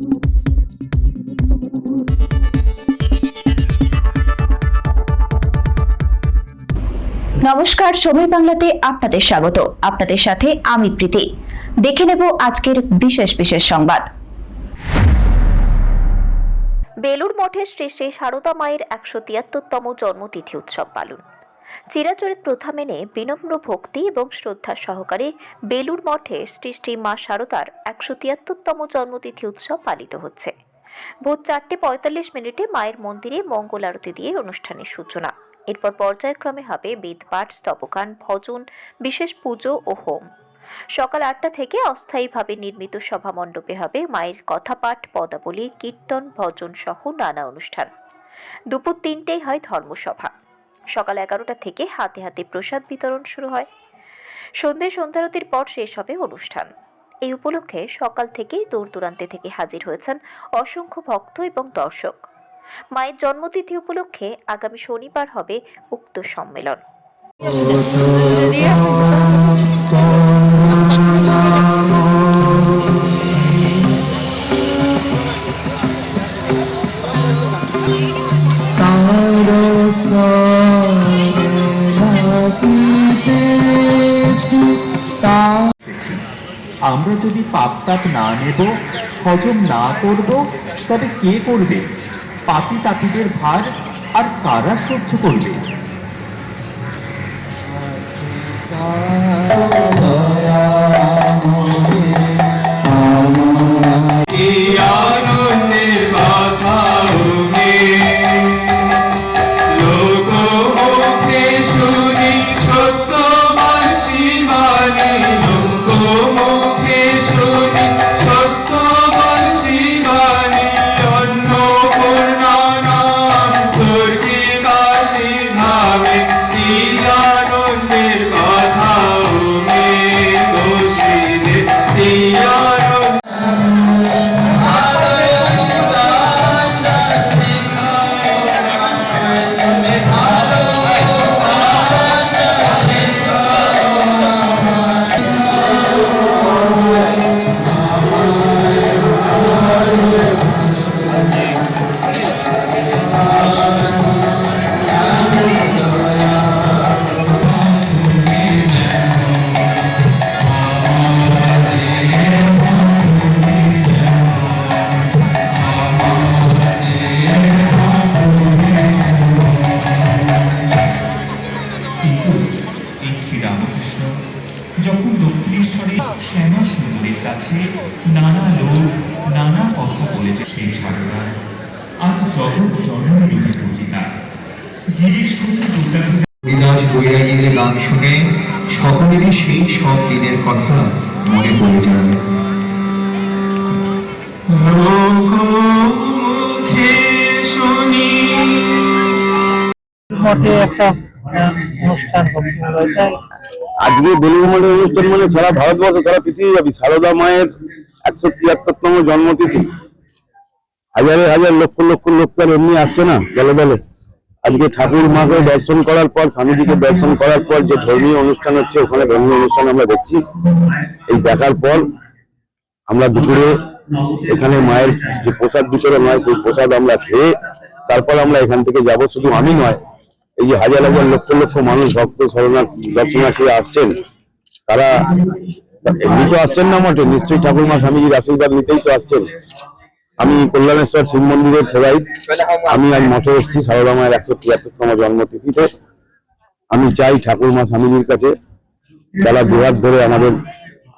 নমস্কার সময় বাংলাতে আপনাদের স্বাগত। আপনাদের সাথে আমি প্রীতি। দেখে নেব আজকের বিশেষ বিশেষ সংবাদ। বেলুর মঠে শ্রী শ্রী সারদা মায়ের একশো তিয়াত্তরতম জন্মতিথি উৎসব পালন। চিরাচরিত প্রথা মেনে বিনম্র ভক্তি এবং শ্রদ্ধা সহকারে বেলুর মঠে শ্রী শ্রী মা সারদার একশো তিয়াত্তরতম জন্মতিথি উৎসব পালিত হচ্ছে। ভোর চারটে পঁয়তাল্লিশ মিনিটে মায়ের মন্দিরে মঙ্গল আরতি দিয়ে অনুষ্ঠানের সূচনা। এরপর পর্যায়ক্রমে হবে বেদপাঠ স্তবকান ভজন, বিশেষ পুজো ও হোম। সকাল আটটা থেকে অস্থায়ীভাবে নির্মিত সভা মণ্ডপে হবে মায়ের কথাপাঠ, পদাবলী, কীর্তন, ভজন সহ নানা অনুষ্ঠান। দুপুর তিনটেই হয় ধর্মসভা। সকাল এগারোটা থেকে হাতে হাতে প্রসাদ বিতরণ শুরু হয়। সন্ধে সন্ধ্যারতির পর শেষ হবে অনুষ্ঠান। এই উপলক্ষে সকাল থেকেই দূর দূরান্তে থেকে হাজির হয়েছেন অসংখ্য ভক্ত এবং দর্শক। মায়ের জন্মতিথি উপলক্ষে আগামী শনিবার হবে উক্ত সম্মেলন। আমরা যদি পাপ তাপ না নেব, হজম না করব, তবে কে করবে? পাপি তাপিদের ভার আর কারা সহ্য করবে? দক্ষিণেশ্বরে শ্যামা সুন্দরের কাছে নানা লোক নানা কথা বলেছে সেই সারদা আজ জগৎ জননী রূপে পূজিতা। গিরিশ ঘোষের দুর্গা হরিদাস বৈরাগীদের গান শুনে সকলেরই সেই সব দিনের কথা মনে পড়ে যায়। মঠে একটা অনুষ্ঠান হবে আজকে বেলুড় অনুষ্ঠান মানে সারা ভারতবর্ষ, সারা পৃথিবী যাবি। সারদা মায়ের একশো তিয়াত্তরতম জন্মতিথি। হাজারে হাজার লক্ষ লক্ষ লোক তার এমনি আসছে না গেলে গেলে আজকে ঠাকুর মাকে দর্শন করার পর, স্বামীজিকে দর্শন করার পর যে ধর্মীয় অনুষ্ঠান হচ্ছে, ওখানে ধর্মীয় অনুষ্ঠান আমরা দেখছি। এই দেখার পর আমরা দুপুরে এখানে মায়ের যে প্রসাদ বিতরণ হয়, সেই প্রসাদ আমরা খেয়ে তারপর আমরা এখান থেকে যাব। শুধু আমি নয় এই যে হাজার হাজার লক্ষ লক্ষ মানুষ ভক্ত দর্শনার্থী আসছেন, তারা এমনি তো আসছেন না মঠে নিশ্চয়ই ঠাকুরমা স্বামীজির আশীর্বাদ নিতেই তো আসছেন। আমি কল্যাণেশ্বর শিব মন্দিরের সেবাই, আমি আজ মঠে এসেছি, সারদা মায়ের একশো তিয়াত্তরতম জন্মতিথিতে। আমি চাই ঠাকুরমা স্বামীজির কাছে যারা দুহাত ধরে আমাদের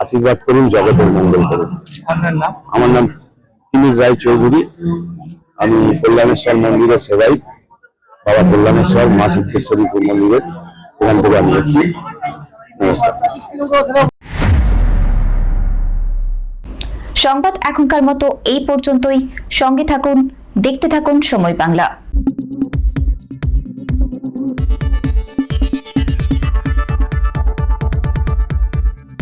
আশীর্বাদ করুন, জগতের মঙ্গল করুন। আমার নাম তিমির রায় চৌধুরী, আমি কল্যাণেশ্বর মন্দিরের সেবাই। বাবা কল্যাণেশ্বর মা সিদ্ধেশ্বরী মন্দিরের সেখান থেকে আমি এসেছি। নমস্কার। সংবাদ এখনকার মতো এই পর্যন্তই। সঙ্গে থাকুন, দেখতে থাকুন সময় বাংলা।